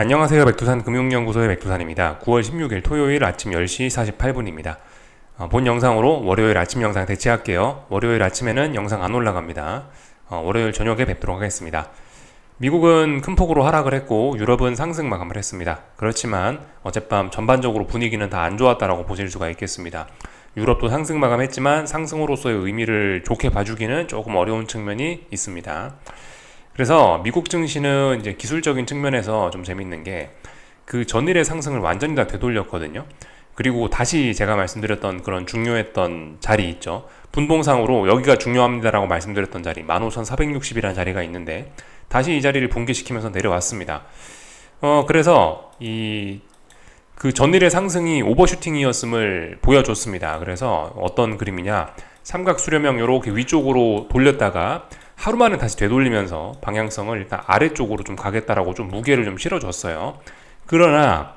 안녕하세요. 백두산 금융연구소의 백두산입니다. 9월 16일 토요일 아침 10시 48분입니다. 어, 본 영상으로 월요일 아침 영상 대체할게요. 월요일 아침에는 영상 안 올라갑니다. 어, 월요일 저녁에 뵙도록 하겠습니다. 미국은 큰 폭으로 하락을 했고 유럽은 상승 마감을 했습니다. 그렇지만 어젯밤 전반적으로 분위기는 다 안 좋았다라고 보실 수가 있겠습니다. 유럽도 상승 마감했지만 상승으로서의 의미를 좋게 봐주기는 조금 어려운 측면이 있습니다. 그래서 미국 증시는 이제 기술적인 측면에서 좀 재밌는 게 그 전일의 상승을 완전히 다 되돌렸거든요. 그리고 다시 제가 말씀드렸던 그런 중요했던 자리 있죠. 분봉상으로 여기가 중요합니다라고 말씀드렸던 자리 15,460이라는 자리가 있는데 다시 이 자리를 붕괴시키면서 내려왔습니다. 어 그래서 이 그 전일의 상승이 오버슈팅이었음을 보여줬습니다. 그래서 어떤 그림이냐 삼각 수렴형 이렇게 위쪽으로 돌렸다가 하루 만에 다시 되돌리면서 방향성을 일단 아래쪽으로 좀 가겠다라고 좀 무게를 좀 실어줬어요. 그러나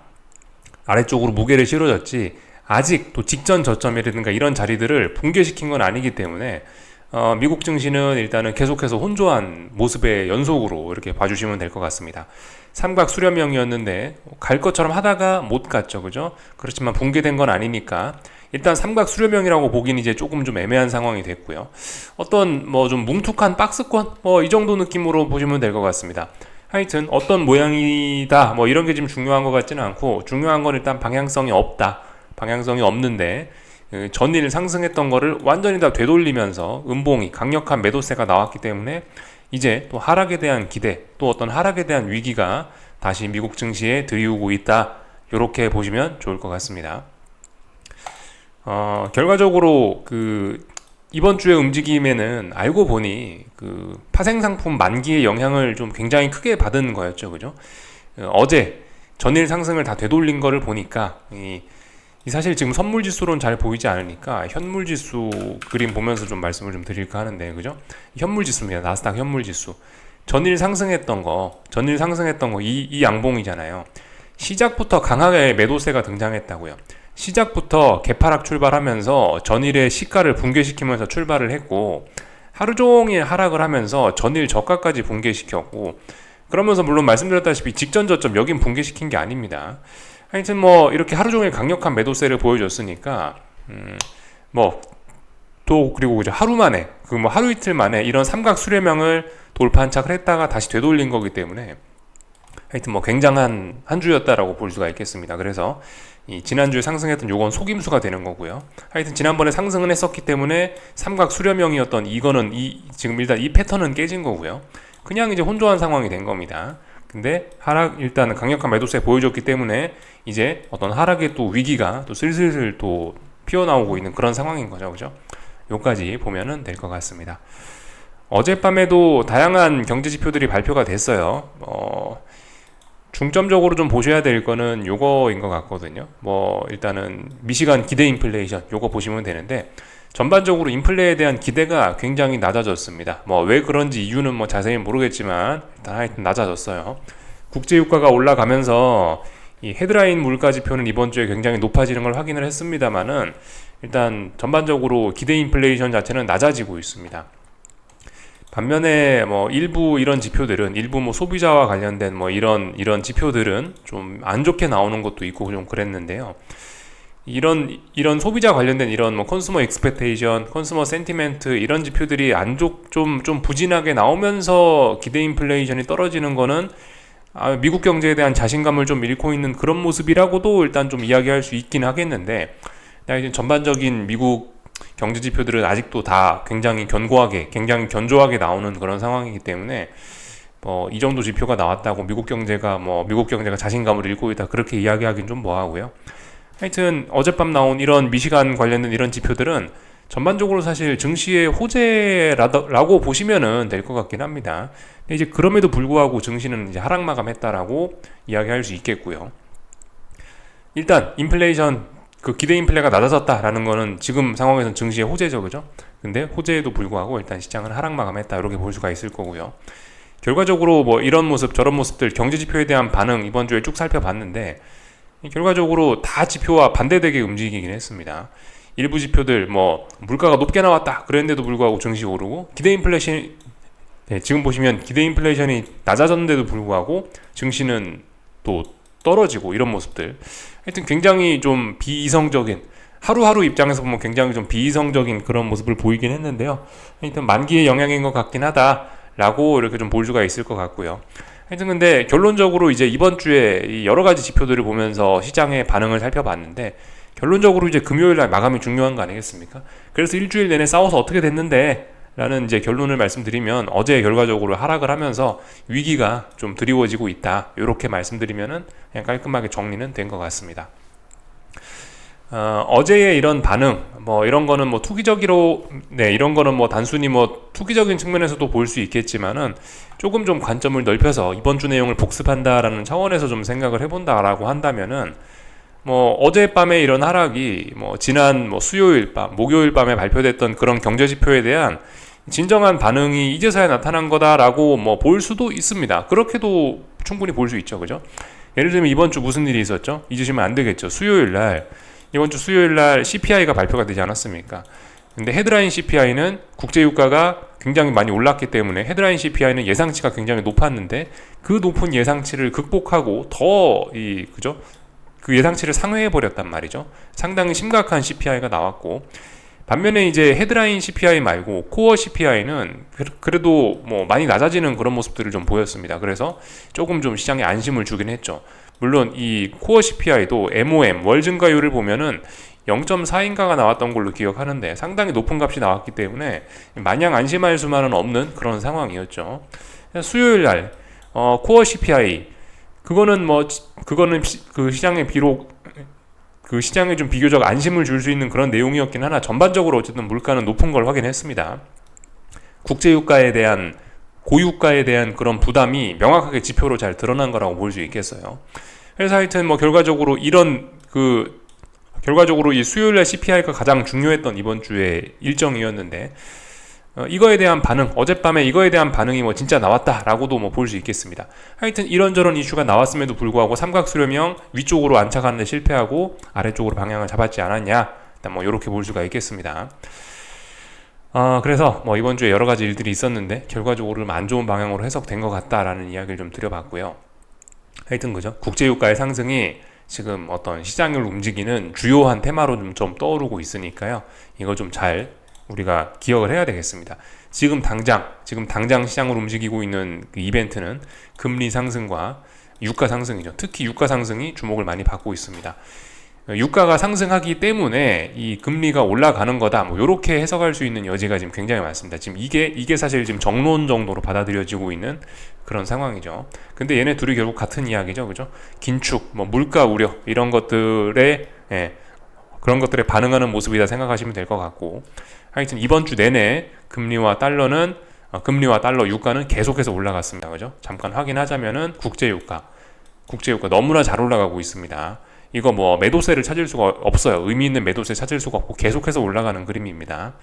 아래쪽으로 무게를 실어줬지 아직 또 직전 저점이라든가 이런 자리들을 붕괴시킨 건 아니기 때문에 어, 미국 증시는 일단은 계속해서 혼조한 모습의 연속으로 이렇게 봐주시면 될 것 같습니다. 삼각 수렴형이었는데 갈 것처럼 하다가 못 갔죠, 그죠? 그렇지만 붕괴된 건 아니니까 일단 삼각 수렴형이라고 보기는 이제 조금 좀 애매한 상황이 됐고요. 어떤 뭐 좀 뭉툭한 박스권 뭐 이 정도 느낌으로 보시면 될 것 같습니다. 하여튼 어떤 모양이다 뭐 이런 게 지금 중요한 것 같지는 않고 중요한 건 일단 방향성이 없다. 방향성이 없는데 그 전일 상승했던 거를 완전히 다 되돌리면서 음봉이 강력한 매도세가 나왔기 때문에 이제 또 하락에 대한 기대 또 어떤 하락에 대한 위기가 다시 미국 증시에 들이오고 있다 이렇게 보시면 좋을 것 같습니다. 어, 결과적으로 그 이번 주의 움직임에는 알고 보니 그 파생 상품 만기의 영향을 좀 굉장히 크게 받은 거였죠, 그죠? 어, 어제 전일 상승을 다 되돌린 거를 보니까 이 사실 지금 선물 지수로는 잘 보이지 않으니까 현물 지수 그림 보면서 좀 말씀을 좀 드릴까 하는데 그죠? 현물 지수입니다. 나스닥 현물 지수. 전일 상승했던 거, 전일 상승했던 거 이 이 양봉이잖아요. 시작부터 강하게 매도세가 등장했다고요. 시작부터 개파락 출발하면서 전일의 시가를 붕괴시키면서 출발을 했고 하루 종일 하락을 하면서 전일 저가까지 붕괴시켰고 그러면서 물론 말씀드렸다시피 직전 저점 여긴 붕괴시킨 게 아닙니다. 하여튼 뭐 이렇게 하루 종일 강력한 매도세를 보여줬으니까 음 뭐 또 그리고 이제 하루 만에 그 뭐 하루 이틀 만에 이런 삼각 수렴형을 돌파한착을 했다가 다시 되돌린 거기 때문에 하여튼 뭐 굉장한 한 주였다라고 볼 수가 있겠습니다. 그래서 이 지난주에 상승했던 요건 속임수가 되는 거고요. 하여튼 지난번에 상승은 했었기 때문에 삼각 수렴형이었던 이거는 이 지금 일단 이 패턴은 깨진 거고요. 그냥 이제 혼조한 상황이 된 겁니다. 근데 하락 일단은 강력한 매도세 보여줬기 때문에 이제 어떤 하락의 또 위기가 또 슬슬슬 또 피어나오고 있는 그런 상황인 거죠. 그죠? 요까지 보면은 될 것 같습니다. 어젯밤에도 다양한 경제 지표들이 발표가 됐어요. 어, 중점적으로 좀 보셔야 될 거는 요거인 것 같거든요. 뭐 일단은 미시간 기대 인플레이션 요거 보시면 되는데 전반적으로 인플레에 대한 기대가 굉장히 낮아졌습니다. 뭐 왜 그런지 이유는 뭐 자세히 모르겠지만 일단 하여튼 낮아졌어요. 국제 유가가 올라가면서 이 헤드라인 물가 지표는 이번 주에 굉장히 높아지는 걸 확인을 했습니다만은 일단 전반적으로 기대 인플레이션 자체는 낮아지고 있습니다. 반면에 뭐 일부 이런 지표들은 일부 뭐 소비자와 관련된 뭐 이런 이런 지표들은 좀 안 좋게 나오는 것도 있고 좀 그랬는데요. 이런 이런 소비자 관련된 이런 뭐 컨슈머 익스펙테이션, 컨슈머 센티멘트 이런 지표들이 안좋좀좀 부진하게 나오면서 기대 인플레이션이 떨어지는 거는 아, 미국 경제에 대한 자신감을 좀 잃고 있는 그런 모습이라고도 일단 좀 이야기할 수 있긴 하겠는데 전반적인 미국 경제 지표들은 아직도 다 굉장히 견고하게, 굉장히 견조하게 나오는 그런 상황이기 때문에 뭐 이 정도 지표가 나왔다고 미국 경제가 뭐 미국 경제가 자신감을 잃고 있다 그렇게 이야기하기는 좀 뭐하고요. 하여튼 어젯밤 나온 이런 미시간 관련된 이런 지표들은 전반적으로 사실 증시의 호재라고 보시면은 될 것 같긴 합니다. 근데 이제 그럼에도 불구하고 증시는 이제 하락 마감했다라고 이야기할 수 있겠고요. 일단 인플레이션 그 기대 인플레가 낮아졌다라는 거는 지금 상황에서는 증시의 호재죠, 그죠? 근데 호재에도 불구하고 일단 시장은 하락 마감했다 이렇게 볼 수가 있을 거고요. 결과적으로 뭐 이런 모습 저런 모습들 경제 지표에 대한 반응 이번 주에 쭉 살펴봤는데 결과적으로 다 지표와 반대되게 움직이긴 했습니다. 일부 지표들 뭐 물가가 높게 나왔다 그랬는데도 불구하고 증시 오르고 기대 인플레이션 네, 지금 보시면 기대 인플레이션이 낮아졌는데도 불구하고 증시는 또 떨어지고 이런 모습들. 하여튼 굉장히 좀 비이성적인 하루하루 입장에서 보면 굉장히 좀 비이성적인 그런 모습을 보이긴 했는데요. 하여튼 만기의 영향인 것 같긴 하다라고 이렇게 좀 볼 수가 있을 것 같고요. 하여튼 근데 결론적으로 이제 이번 주에 이 여러 가지 지표들을 보면서 시장의 반응을 살펴봤는데 결론적으로 이제 금요일 날 마감이 중요한 거 아니겠습니까? 그래서 일주일 내내 싸워서 어떻게 됐는데 라는 이제 결론을 말씀드리면 어제 결과적으로 하락을 하면서 위기가 좀 드리워지고 있다. 이렇게 말씀드리면은 그냥 깔끔하게 정리는 된 것 같습니다. 어, 어제의 이런 반응, 뭐 이런 거는 뭐 투기적으로, 네, 이런 거는 뭐 단순히 뭐 투기적인 측면에서도 볼 수 있겠지만은 조금 좀 관점을 넓혀서 이번 주 내용을 복습한다라는 차원에서 좀 생각을 해본다라고 한다면은 뭐 어젯밤에 이런 하락이 뭐 지난 뭐 수요일 밤, 목요일 밤에 발표됐던 그런 경제 지표에 대한 진정한 반응이 이제서야 나타난 거다라고 뭐 볼 수도 있습니다. 그렇게도 충분히 볼 수 있죠. 그죠? 예를 들면 이번 주 무슨 일이 있었죠? 잊으시면 안 되겠죠. 수요일 날 이번 주 수요일 날 CPI가 발표가 되지 않았습니까? 근데 헤드라인 CPI는 국제 유가가 굉장히 많이 올랐기 때문에 헤드라인 CPI는 예상치가 굉장히 높았는데 그 높은 예상치를 극복하고 더 이 그죠? 그 예상치를 상회해 버렸단 말이죠. 상당히 심각한 CPI가 나왔고 반면에 이제 헤드라인 CPI 말고 코어 CPI는 그래도 뭐 많이 낮아지는 그런 모습들을 좀 보였습니다. 그래서 조금 좀 시장에 안심을 주긴 했죠. 물론 이 코어 CPI도 MOM 월 증가율을 보면은 0.4인가가 나왔던 걸로 기억하는데 상당히 높은 값이 나왔기 때문에 마냥 안심할 수만은 없는 그런 상황이었죠. 수요일 날 어, 코어 CPI 그거는 뭐 그거는 그 시장에 비록 그 시장에 좀 비교적 안심을 줄 수 있는 그런 내용이었긴 하나 전반적으로 어쨌든 물가는 높은 걸 확인했습니다. 국제유가에 대한 고유가에 대한 그런 부담이 명확하게 지표로 잘 드러난 거라고 볼 수 있겠어요. 그래서 하여튼 뭐 결과적으로 이런 그 결과적으로 이 수요일날 CPI가 가장 중요했던 이번 주의 일정이었는데 어, 이거에 대한 반응, 어젯밤에 이거에 대한 반응이 뭐 진짜 나왔다라고도 뭐 볼 수 있겠습니다. 하여튼 이런저런 이슈가 나왔음에도 불구하고 삼각수렴형 위쪽으로 안착하는데 실패하고 아래쪽으로 방향을 잡았지 않았냐, 일단 뭐 이렇게 볼 수가 있겠습니다. 어, 그래서 뭐 이번 주에 여러 가지 일들이 있었는데 결과적으로 좀안 좋은 방향으로 해석된 것 같다라는 이야기를 좀 드려봤고요. 하여튼 그죠? 국제유가의 상승이 지금 어떤 시장을 움직이는 주요한 테마로 좀, 좀 떠오르고 있으니까요. 이거 좀 잘 우리가 기억을 해야 되겠습니다. 지금 당장 지금 당장 시장을 움직이고 있는 그 이벤트는 금리 상승과 유가 상승이죠. 특히 유가 상승이 주목을 많이 받고 있습니다. 유가가 상승하기 때문에 이 금리가 올라가는 거다. 뭐 이렇게 해석할 수 있는 여지가 지금 굉장히 많습니다. 지금 이게 이게 사실 지금 정론 정도로 받아들여지고 있는 그런 상황이죠. 근데 얘네 둘이 결국 같은 이야기죠, 그죠? 긴축, 뭐 물가 우려 이런 것들에 예, 그런 것들에 반응하는 모습이다 생각하시면 될 것 같고 하여튼 이번 주 내내 금리와 달러는 어, 금리와 달러 유가는 계속해서 올라갔습니다. 그죠? 잠깐 확인하자면은 국제 유가, 국제 유가 너무나 잘 올라가고 있습니다. 이거 뭐 매도세를 찾을 수가 없어요. 의미 있는 매도세 찾을 수가 없고 계속해서 올라가는 그림입니다.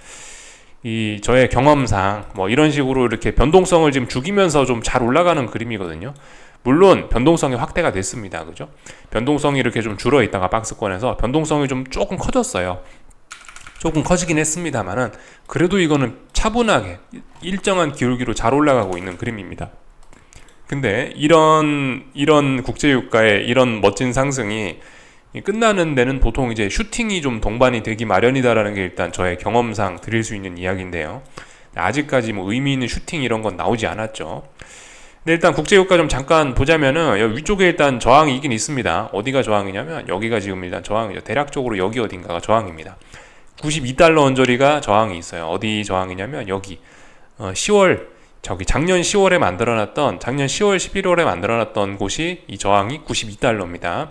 이 저의 경험상 뭐 이런 식으로 이렇게 변동성을 지금 죽이면서 좀 잘 올라가는 그림이거든요. 물론 변동성이 확대가 됐습니다. 그죠? 변동성이 이렇게 좀 줄어 있다가 박스권에서 변동성이 좀 조금 커졌어요. 조금 커지긴 했습니다만은 그래도 이거는 차분하게 일정한 기울기로 잘 올라가고 있는 그림입니다. 근데 이런 이런 국제유가의 이런 멋진 상승이 끝나는 데는 보통 이제 슈팅이 좀 동반이 되기 마련이다라는 게 일단 저의 경험상 드릴 수 있는 이야기인데요. 아직까지 뭐 의미 있는 슈팅 이런 건 나오지 않았죠. 근데 일단 국제유가 좀 잠깐 보자면은 위쪽에 일단 저항이 있긴 있습니다. 어디가 저항이냐면 여기가 지금 일단 저항이죠. 대략적으로 여기 어딘가가 저항입니다. 92달러 언저리가 저항이 있어요. 어디 저항이냐면 여기 어, 10월 저기 작년 10월에 만들어놨던 작년 10월 11월에 만들어놨던 곳이 이 저항이 92달러입니다.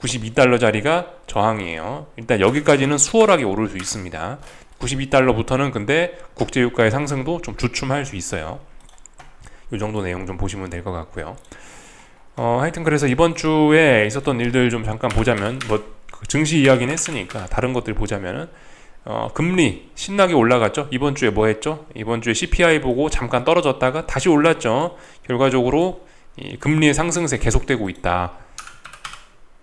92달러짜리가 저항이에요. 일단 여기까지는 수월하게 오를 수 있습니다. 92달러부터는 근데 국제유가의 상승도 좀 주춤할 수 있어요. 이 정도 내용 좀 보시면 될 것 같고요. 어, 하여튼 그래서 이번 주에 있었던 일들 좀 잠깐 보자면 뭐그 증시 이야기는 했으니까 다른 것들 보자면은 어, 금리 신나게 올라갔죠. 이번 주에 뭐 했죠? 이번 주에 CPI 보고 잠깐 떨어졌다가 다시 올랐죠. 결과적으로 이 금리의 상승세 계속되고 있다.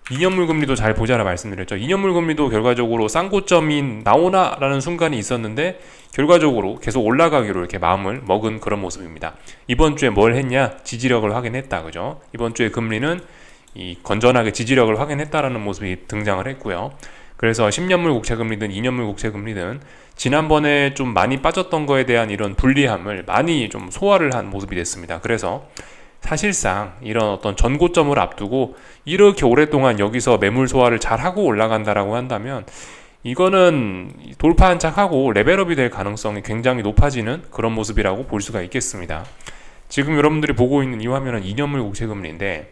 2년물 금리도 잘 보자라 말씀드렸죠. 2년물 금리도 결과적으로 쌍고점이 나오나라는 순간이 있었는데 결과적으로 계속 올라가기로 이렇게 마음을 먹은 그런 모습입니다. 이번 주에 뭘 했냐? 지지력을 확인했다. 그죠? 이번 주에 금리는 이 건전하게 지지력을 확인했다라는 모습이 등장을 했고요. 그래서 10년물 국채 금리든 2년물 국채 금리든 지난번에 좀 많이 빠졌던 거에 대한 이런 불리함을 많이 좀 소화를 한 모습이 됐습니다. 그래서 사실상 이런 어떤 전고점을 앞두고 이렇게 오랫동안 여기서 매물 소화를 잘 하고 올라간다라고 한다면 이거는 돌파 한착하고 레벨업이 될 가능성이 굉장히 높아지는 그런 모습이라고 볼 수가 있겠습니다. 지금 여러분들이 보고 있는 이 화면은 2년물 국채 금리인데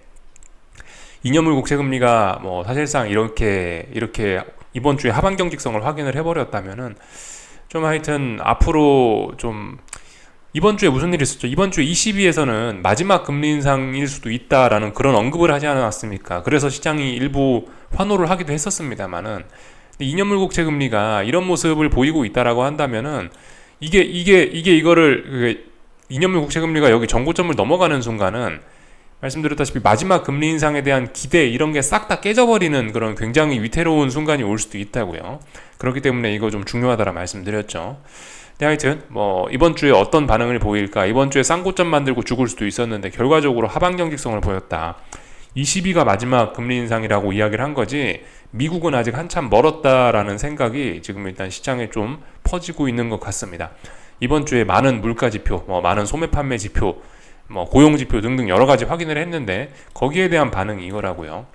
2년물 국채 금리가 뭐 사실상 이렇게 이렇게 이번 주에 하반 경직성을 확인을 해버렸다면은 좀 하여튼 앞으로 좀 이번 주에 무슨 일이 있었죠? 이번 주에 ECB에서는 마지막 금리 인상일 수도 있다라는 그런 언급을 하지 않았습니까? 그래서 시장이 일부 환호를 하기도 했었습니다만은 2년물 국채 금리가 이런 모습을 보이고 있다라고 한다면은 이게 이게 이게 이거를 2년물 국채 금리가 여기 정고점을 넘어가는 순간은 말씀드렸다시피 마지막 금리 인상에 대한 기대 이런 게 싹 다 깨져버리는 그런 굉장히 위태로운 순간이 올 수도 있다고요. 그렇기 때문에 이거 좀 중요하다라 말씀드렸죠. 네, 하여튼 뭐 이번 주에 어떤 반응을 보일까? 이번 주에 쌍고점 만들고 죽을 수도 있었는데 결과적으로 하반 경직성을 보였다. 22가 마지막 금리 인상이라고 이야기를 한 거지 미국은 아직 한참 멀었다라는 생각이 지금 일단 시장에 좀 퍼지고 있는 것 같습니다. 이번 주에 많은 물가 지표, 뭐 많은 소매 판매 지표, 뭐 고용 지표 등등 여러 가지 확인을 했는데 거기에 대한 반응이 이거라고요.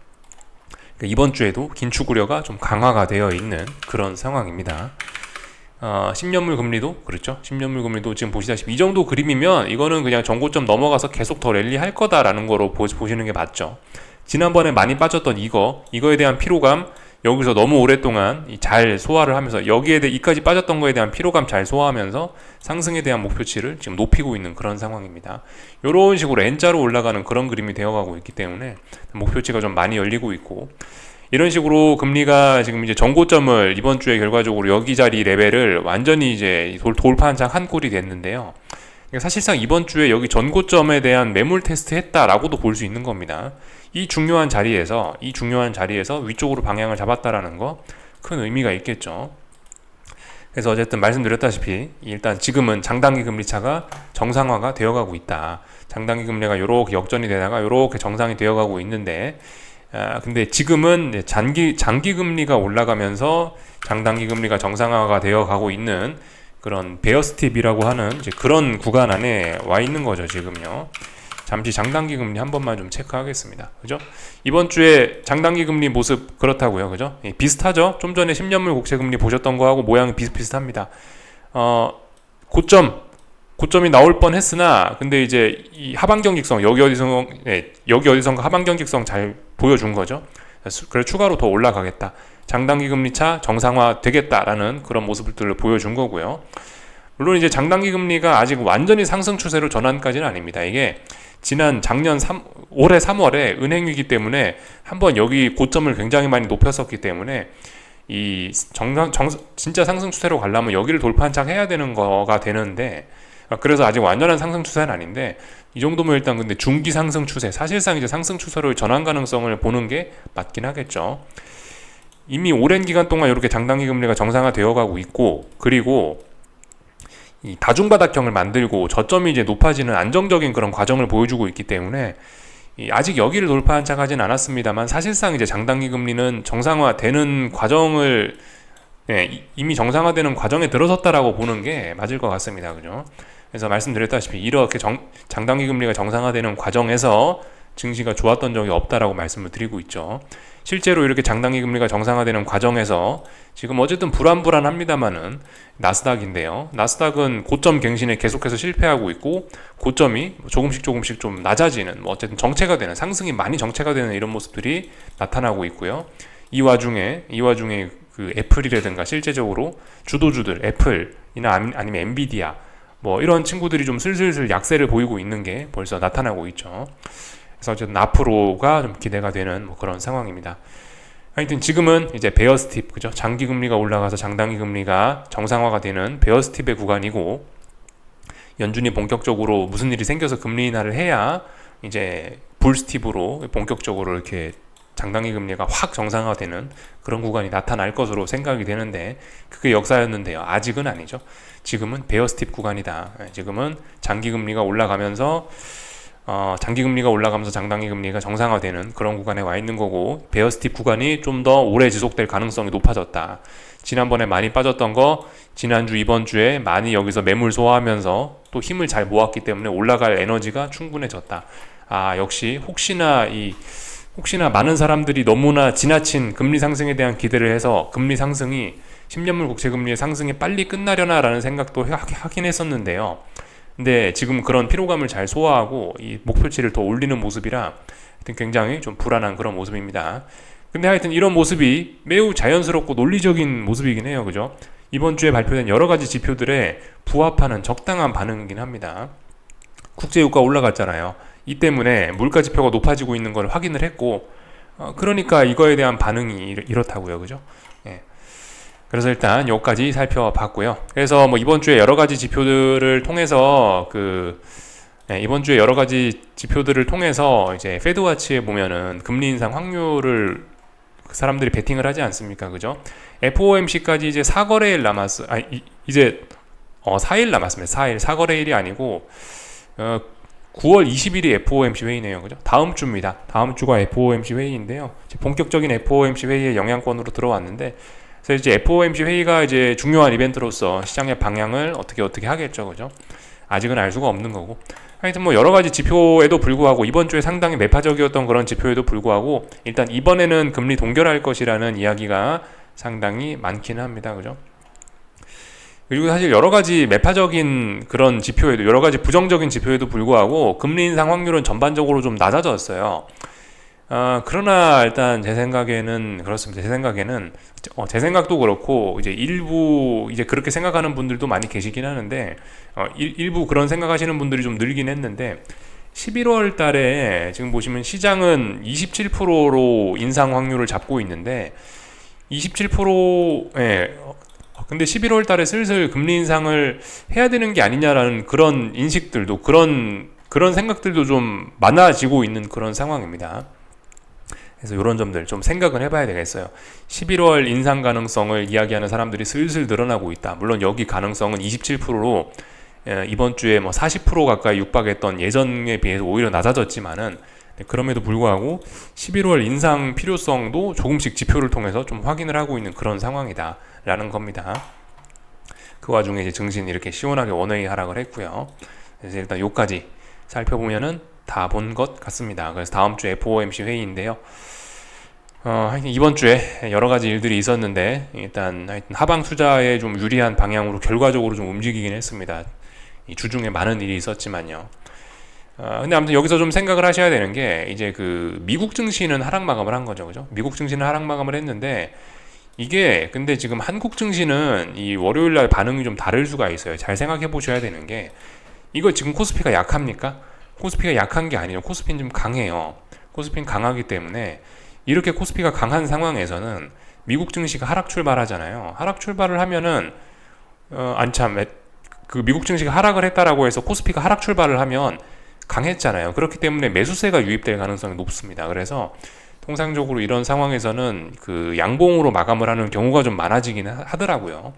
그러니까 이번 주에도 긴축 우려가 좀 강화가 되어 있는 그런 상황입니다. 어, 10년물 금리도 그렇죠. 10년물 금리도 지금 보시다시피 이 정도 그림이면 이거는 그냥 정고점 넘어가서 계속 더 랠리 할 거다라는 거로 보, 보시는 게 맞죠. 지난번에 많이 빠졌던 이거 이거에 대한 피로감 여기서 너무 오랫동안 잘 소화를 하면서 여기에 대해 이까지 빠졌던 거에 대한 피로감 잘 소화하면서 상승에 대한 목표치를 지금 높이고 있는 그런 상황입니다. 이런 식으로 N자로 올라가는 그런 그림이 되어가고 있기 때문에 목표치가 좀 많이 열리고 있고 이런 식으로 금리가 지금 이제 정고점을 이번 주에 결과적으로 여기 자리 레벨을 완전히 이제 돌, 돌파한창 한 꼴이 됐는데요. 그러니까 사실상 이번 주에 여기 전고점에 대한 매물 테스트 했다라고도 볼 수 있는 겁니다. 이 중요한 자리에서 이 중요한 자리에서 위쪽으로 방향을 잡았다라는 거 큰 의미가 있겠죠. 그래서 어쨌든 말씀드렸다시피 일단 지금은 장단기 금리 차가 정상화가 되어가고 있다. 장단기 금리가 이렇게 역전이 되다가 이렇게 정상이 되어가고 있는데 아, 근데 지금은 장기 장기 금리가 올라가면서 장단기 금리가 정상화가 되어 가고 있는 그런 베어스팁이라고 하는 그런 구간 안에 와 있는 거죠 지금요. 잠시 장단기 금리 한 번만 좀 체크하겠습니다. 그죠? 이번 주에 장단기 금리 모습 그렇다고요. 그죠? 예, 비슷하죠? 좀 전에 10년물 국채 금리 보셨던 거하고 모양이 비슷비슷합니다. 어, 고점 고점이 나올 뻔 했으나 근데 이제 이 하반 경직성 여기 어디서 예, 여기 어디선가 하반 경직성 잘 보여준 거죠. 그래 추가로 더 올라가겠다. 장단기 금리 차 정상화 되겠다라는 그런 모습들을 보여준 거고요. 물론 이제 장단기 금리가 아직 완전히 상승 추세로 전환까지는 아닙니다. 이게 지난 작년 3, 올해 3월에 은행 위기 때문에 한번 여기 고점을 굉장히 많이 높였었기 때문에 이 정상 정, 진짜 상승 추세로 가려면 여기를 돌파한창 해야 되는 거가 되는데 그래서 아직 완전한 상승 추세는 아닌데 이 정도면 일단 근데 중기 상승 추세 사실상 이제 상승 추세로 전환 가능성을 보는 게 맞긴 하겠죠. 이미 오랜 기간 동안 이렇게 장단기 금리가 정상화되어 가고 있고 그리고 이 다중바닥형을 만들고 저점이 이제 높아지는 안정적인 그런 과정을 보여주고 있기 때문에 아직 여기를 돌파한 척하진 않았습니다만 사실상 이제 장단기 금리는 정상화되는 과정을 네, 이미 정상화되는 과정에 들어섰다라고 보는 게 맞을 것 같습니다. 그죠? 그래서 말씀드렸다시피 이렇게 정, 장단기 금리가 정상화되는 과정에서 증시가 좋았던 적이 없다라고 말씀을 드리고 있죠. 실제로 이렇게 장단기 금리가 정상화되는 과정에서 지금 어쨌든 불안불안합니다만은 나스닥인데요. 나스닥은 고점 갱신에 계속해서 실패하고 있고 고점이 조금씩 조금씩 좀 낮아지는 뭐 어쨌든 정체가 되는 상승이 많이 정체가 되는 이런 모습들이 나타나고 있고요. 이 와중에 이 와중에 그 애플이라든가 실제적으로 주도주들 애플이나 아니면 엔비디아 뭐 이런 친구들이 좀 슬슬슬 약세를 보이고 있는 게 벌써 나타나고 있죠. 그래서 어쨌든 앞으로가 좀 기대가 되는 뭐 그런 상황입니다. 하여튼 지금은 이제 베어스팁 그죠? 장기 금리가 올라가서 장단기 금리가 정상화가 되는 베어스팁의 구간이고 연준이 본격적으로 무슨 일이 생겨서 금리 인하를 해야 이제 불스팁으로 본격적으로 이렇게 장단기 금리가 확 정상화되는 그런 구간이 나타날 것으로 생각이 되는데 그게 역사였는데요. 아직은 아니죠. 지금은 베어스팁 구간이다. 예, 지금은 장기 금리가 올라가면서 어, 장기 금리가 올라가면서 장단기 금리가 정상화되는 그런 구간에 와 있는 거고 베어스틱 구간이 좀 더 오래 지속될 가능성이 높아졌다. 지난번에 많이 빠졌던 거 지난주 이번 주에 많이 여기서 매물 소화하면서 또 힘을 잘 모았기 때문에 올라갈 에너지가 충분해졌다. 아 역시 혹시나 이 혹시나 많은 사람들이 너무나 지나친 금리 상승에 대한 기대를 해서 금리 상승이 10년물 국채 금리의 상승이 빨리 끝나려나라는 생각도 하- 하긴 했었는데요. 근데 지금 그런 피로감을 잘 소화하고 이 목표치를 더 올리는 모습이라 하여튼 굉장히 좀 불안한 그런 모습입니다. 근데 하여튼 이런 모습이 매우 자연스럽고 논리적인 모습이긴 해요. 그죠? 이번 주에 발표된 여러 가지 지표들에 부합하는 적당한 반응이긴 합니다. 국제유가 올라갔잖아요. 이 때문에 물가 지표가 높아지고 있는 걸 확인을 했고, 어, 그러니까 이거에 대한 반응이 이렇- 이렇다고요. 그죠? 예. 그래서 일단 여기까지 살펴봤고요. 그래서 뭐 이번 주에 여러 가지 지표들을 통해서 그 예, 이번 주에 여러 가지 지표들을 통해서 이제 페드와치에 보면은 금리 인상 확률을 그 사람들이 베팅을 하지 않습니까? 그죠? FOMC까지 이제 4거래일 남았어. 아, 이, 이제 어, 4일 남았습니다. 4일. 4거래일이 아니고 어, 9월 20일이 FOMC 회의네요. 그죠? 다음 주입니다. 다음 주가 FOMC 회의인데요. 본격적인 FOMC 회의의 영향권으로 들어왔는데 그래서 이제 FOMC 회의가 이제 중요한 이벤트로서 시장의 방향을 어떻게 어떻게 하겠죠. 그죠? 아직은 알 수가 없는 거고. 하여튼 뭐 여러 가지 지표에도 불구하고 이번 주에 상당히 매파적이었던 그런 지표에도 불구하고 일단 이번에는 금리 동결할 것이라는 이야기가 상당히 많기는 합니다. 그죠? 그리고 사실 여러 가지 매파적인 그런 지표에도 여러 가지 부정적인 지표에도 불구하고 금리 인상 확률은 전반적으로 좀 낮아졌어요. 아, 그러나 일단 제 생각에는 그렇습니다. 제 생각에는 어, 제 생각도 그렇고 이제 일부 이제 그렇게 생각하는 분들도 많이 계시긴 하는데 어, 일, 일부 그런 생각하시는 분들이 좀 늘긴 했는데 11월 달에 지금 보시면 시장은 27%로 인상 확률을 잡고 있는데 27%에 근데 11월 달에 슬슬 금리 인상을 해야 되는 게 아니냐라는 그런 인식들도 그런 그런 생각들도 좀 많아지고 있는 그런 상황입니다. 그래서 이런 점들 좀 생각을 해봐야 되겠어요. 11월 인상 가능성을 이야기하는 사람들이 슬슬 늘어나고 있다. 물론 여기 가능성은 27%로 이번 주에 뭐 40% 가까이 육박했던 예전에 비해서 오히려 낮아졌지만은 네, 그럼에도 불구하고 11월 인상 필요성도 조금씩 지표를 통해서 좀 확인을 하고 있는 그런 상황이다라는 겁니다. 그 와중에 이제 증시는 이렇게 시원하게 원웨이 하락을 했고요. 그래서 일단 요까지 살펴보면은 다 본 것 같습니다. 그래서 다음 주 FOMC 회의인데요. 어, 이번 주에 여러 가지 일들이 있었는데 일단 하여튼 하방 투자에 좀 유리한 방향으로 결과적으로 좀 움직이긴 했습니다. 이 주중에 많은 일이 있었지만요. 어, 근데 아무튼 여기서 좀 생각을 하셔야 되는 게 이제 그 미국 증시는 하락 마감을 한 거죠, 그죠? 미국 증시는 하락 마감을 했는데 이게 근데 지금 한국 증시는 이 월요일 날 반응이 좀 다를 수가 있어요. 잘 생각해 보셔야 되는 게 이거 지금 코스피가 약합니까? 코스피가 약한 게 아니에요. 코스피는 좀 강해요. 코스피는 강하기 때문에 이렇게 코스피가 강한 상황에서는 미국 증시가 하락 출발하잖아요. 하락 출발을 하면은 어, 안참 그 미국 증시가 하락을 했다라고 해서 코스피가 하락 출발을 하면 강했잖아요. 그렇기 때문에 매수세가 유입될 가능성이 높습니다. 그래서 통상적으로 이런 상황에서는 그 양봉으로 마감을 하는 경우가 좀 많아지긴 하더라고요.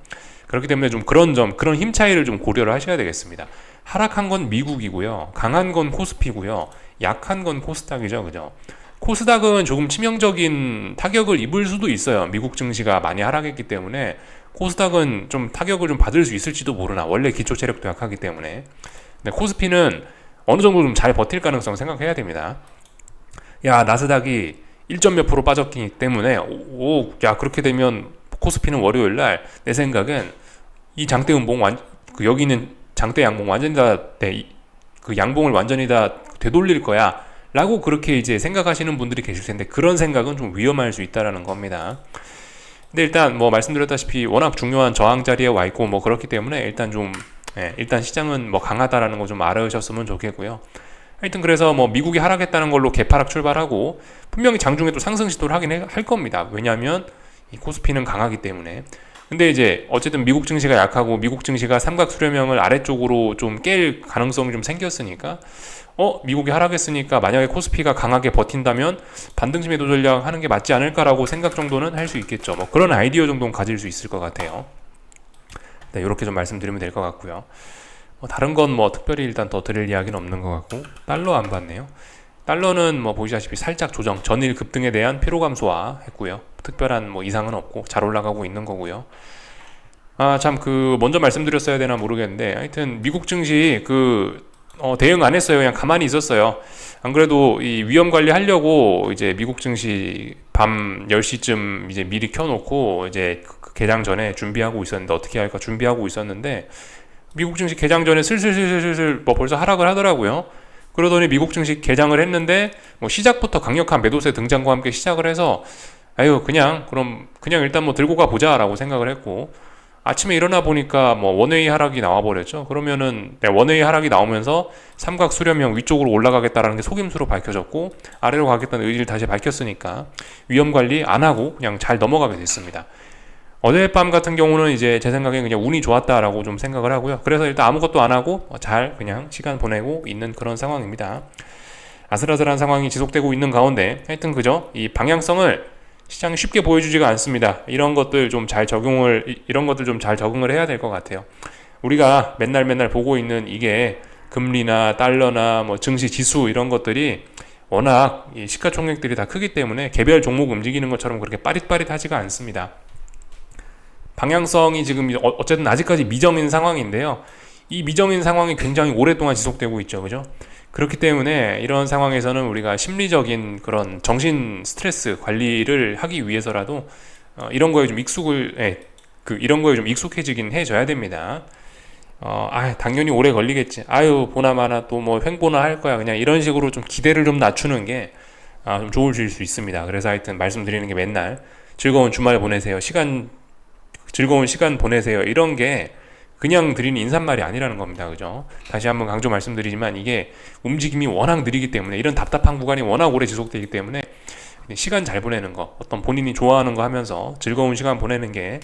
그렇기 때문에 좀 그런 점, 그런 힘 차이를 좀 고려를 하셔야 되겠습니다. 하락한 건 미국이고요. 강한 건 코스피고요. 약한 건 코스닥이죠. 그죠? 코스닥은 조금 치명적인 타격을 입을 수도 있어요. 미국 증시가 많이 하락했기 때문에 코스닥은 좀 타격을 좀 받을 수 있을지도 모르나. 원래 기초 체력도 약하기 때문에. 근데 코스피는 어느 정도 좀 잘 버틸 가능성 생각해야 됩니다. 야, 나스닥이 1점 몇 프로 빠졌기 때문에 오, 오, 야, 그렇게 되면 코스피는 월요일 날 내 생각엔 이 장대 음봉 완, 그 여기 있는 장대 양봉 완전히 다, 네, 그 양봉을 완전히 다 되돌릴 거야. 라고 그렇게 이제 생각하시는 분들이 계실 텐데 그런 생각은 좀 위험할 수 있다라는 겁니다. 근데 일단 뭐 말씀드렸다시피 워낙 중요한 저항 자리에 와 있고 뭐 그렇기 때문에 일단 좀 예, 일단 시장은 뭐 강하다라는 거 좀 알아주셨으면 좋겠고요. 하여튼 그래서 뭐 미국이 하락했다는 걸로 개파락 출발하고 분명히 장중에 또 상승 시도를 하긴 해, 할 겁니다. 왜냐하면 이 코스피는 강하기 때문에. 근데 이제 어쨌든 미국 증시가 약하고 미국 증시가 삼각 수렴형을 아래쪽으로 좀 깰 가능성이 좀 생겼으니까 어 미국이 하락했으니까 만약에 코스피가 강하게 버틴다면 반등심 매도 전략 하는 게 맞지 않을까라고 생각 정도는 할 수 있겠죠. 뭐 그런 아이디어 정도는 가질 수 있을 것 같아요. 네, 이렇게 좀 말씀드리면 될 것 같고요. 뭐 다른 건 뭐 특별히 일단 더 드릴 이야기는 없는 것 같고 달러 안 봤네요. 달러는 뭐 보시다시피 살짝 조정, 전일 급등에 대한 피로 감소화 했고요. 특별한 뭐 이상은 없고 잘 올라가고 있는 거고요. 아 참 그 먼저 말씀드렸어야 되나 모르겠는데 하여튼 미국 증시 그 어, 대응 안 했어요. 그냥 가만히 있었어요. 안 그래도 이 위험 관리 하려고 이제 미국 증시 밤 10시쯤 이제 미리 켜놓고 이제 그 개장 전에 준비하고 있었는데 어떻게 할까 준비하고 있었는데 미국 증시 개장 전에 슬슬슬슬슬 뭐 벌써 하락을 하더라고요. 그러더니 미국 증시 개장을 했는데 뭐 시작부터 강력한 매도세 등장과 함께 시작을 해서 아유 그냥 그럼 그냥 일단 뭐 들고 가 보자라고 생각을 했고 아침에 일어나 보니까 뭐 원웨이 하락이 나와 버렸죠. 그러면은 네, 원웨이 하락이 나오면서 삼각 수렴형 위쪽으로 올라가겠다라는 게 속임수로 밝혀졌고 아래로 가겠다는 의지를 다시 밝혔으니까 위험 관리 안 하고 그냥 잘 넘어가게 됐습니다. 어젯밤 같은 경우는 이제 제 생각에 그냥 운이 좋았다라고 좀 생각을 하고요. 그래서 일단 아무것도 안 하고 잘 그냥 시간 보내고 있는 그런 상황입니다. 아슬아슬한 상황이 지속되고 있는 가운데 하여튼 그죠? 이 방향성을 시장이 쉽게 보여주지가 않습니다. 이런 것들 좀 잘 적용을 이런 것들 좀 잘 적응을 해야 될 것 같아요. 우리가 맨날 맨날 보고 있는 이게 금리나 달러나 뭐 증시 지수 이런 것들이 워낙 시가총액들이 다 크기 때문에 개별 종목 움직이는 것처럼 그렇게 빠릿빠릿하지가 않습니다. 방향성이 지금 어, 어쨌든 아직까지 미정인 상황인데요. 이 미정인 상황이 굉장히 오랫동안 지속되고 있죠. 그죠? 그렇기 때문에 이런 상황에서는 우리가 심리적인 그런 정신 스트레스 관리를 하기 위해서라도 어, 이런 거에 좀 익숙을 예, 그 이런 거에 좀 익숙해지긴 해줘야 됩니다. 어, 아, 당연히 오래 걸리겠지. 아유, 보나마나 또 뭐 횡보나 할 거야. 그냥 이런 식으로 좀 기대를 좀 낮추는 게 아, 좀 좋을 수 있습니다. 그래서 하여튼 말씀드리는 게 맨날 즐거운 주말 보내세요. 시간 즐거운 시간 보내세요. 이런 게 그냥 드리는 인사말이 아니라는 겁니다. 그죠? 다시 한번 강조 말씀드리지만 이게 움직임이 워낙 느리기 때문에 이런 답답한 구간이 워낙 오래 지속되기 때문에 시간 잘 보내는 거, 어떤 본인이 좋아하는 거 하면서 즐거운 시간 보내는 게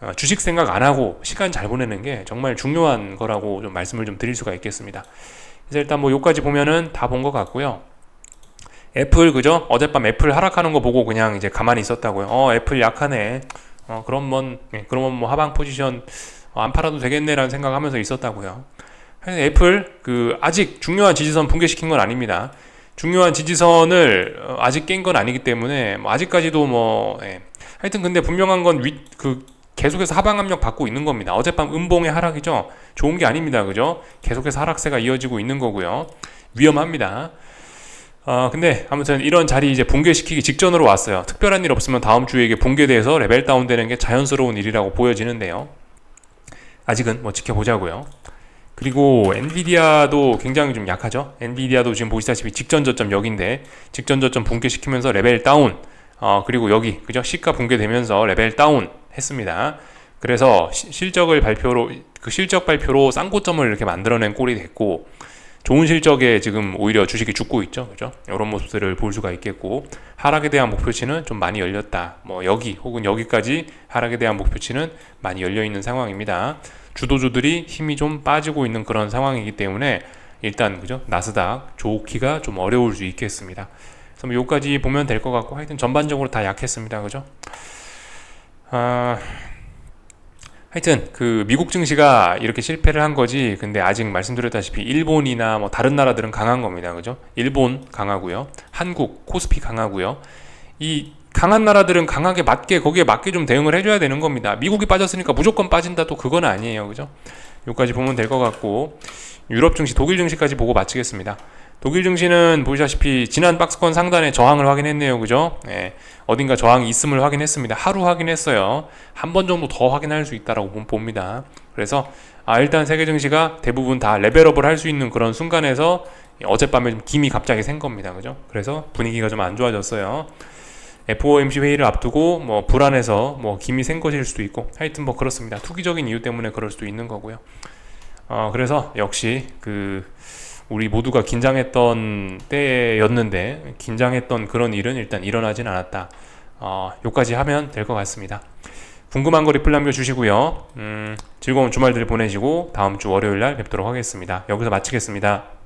어, 주식 생각 안 하고 시간 잘 보내는 게 정말 중요한 거라고 좀 말씀을 좀 드릴 수가 있겠습니다. 그래서 일단 뭐 요까지 보면은 다 본 것 같고요. 애플 그죠? 어젯밤 애플 하락하는 거 보고 그냥 이제 가만히 있었다고요. 어 애플 약하네. 어뭐 예, 그러면 뭐 하방 포지션 어, 안 팔아도 되겠네라는 생각하면서 있었다고요. 애플 그 아직 중요한 지지선 붕괴시킨 건 아닙니다. 중요한 지지선을 어, 아직 깬 건 아니기 때문에 뭐 아직까지도 뭐 예. 하여튼 근데 분명한 건위그 계속해서 하방 압력 받고 있는 겁니다. 어젯밤 음봉의 하락이죠. 좋은 게 아닙니다. 그죠? 계속해서 하락세가 이어지고 있는 거고요. 위험합니다. 어, 근데 아무튼 이런 자리 이제 붕괴시키기 직전으로 왔어요. 특별한 일 없으면 다음 주에 이게 붕괴돼서 레벨 다운되는 게 자연스러운 일이라고 보여지는데요. 아직은 뭐 지켜보자고요. 그리고 엔비디아도 굉장히 좀 약하죠. 엔비디아도 지금 보시다시피 직전 저점 여기인데 직전 저점 붕괴시키면서 레벨 다운. 어 그리고 여기 그죠? 시가 붕괴되면서 레벨 다운 했습니다. 그래서 시, 실적을 발표로 그 실적 발표로 쌍고점을 이렇게 만들어낸 꼴이 됐고 좋은 실적에 지금 오히려 주식이 죽고 있죠. 그죠? 이런 모습들을 볼 수가 있겠고, 하락에 대한 목표치는 좀 많이 열렸다. 뭐, 여기 혹은 여기까지 하락에 대한 목표치는 많이 열려 있는 상황입니다. 주도주들이 힘이 좀 빠지고 있는 그런 상황이기 때문에 일단, 그죠? 나스닥 좋기가 좀 어려울 수 있겠습니다. 그래서 뭐, 여기까지 보면 될 것 같고, 하여튼 전반적으로 다 약했습니다. 그죠? 아, 하여튼 그 미국 증시가 이렇게 실패를 한 거지. 근데 아직 말씀드렸다시피 일본이나 뭐 다른 나라들은 강한 겁니다. 그죠? 일본 강하고요. 한국 코스피 강하고요. 이 강한 나라들은 강하게 맞게 거기에 맞게 좀 대응을 해줘야 되는 겁니다. 미국이 빠졌으니까 무조건 빠진다 또 그건 아니에요. 그죠? 여기까지 보면 될 것 같고 유럽 증시, 독일 증시까지 보고 마치겠습니다. 독일 증시는 보시다시피 지난 박스권 상단에 저항을 확인했네요. 그죠? 네. 어딘가 저항이 있음을 확인했습니다. 하루 확인했어요. 한 번 정도 더 확인할 수 있다라고 봅니다. 그래서 아, 일단 세계 증시가 대부분 다 레벨업을 할 수 있는 그런 순간에서 어젯밤에 좀 김이 갑자기 생 겁니다. 그죠? 그래서 분위기가 좀 안 좋아졌어요. FOMC 회의를 앞두고 뭐 불안해서 뭐 김이 생 것일 수도 있고 하여튼 뭐 그렇습니다. 투기적인 이유 때문에 그럴 수도 있는 거고요. 어, 그래서 역시 그 우리 모두가 긴장했던 때였는데 긴장했던 그런 일은 일단 일어나진 않았다. 어, 요까지 하면 될 것 같습니다. 궁금한 거 리플 남겨주시고요. 음, 즐거운 주말들 보내시고 다음 주 월요일 날 뵙도록 하겠습니다. 여기서 마치겠습니다.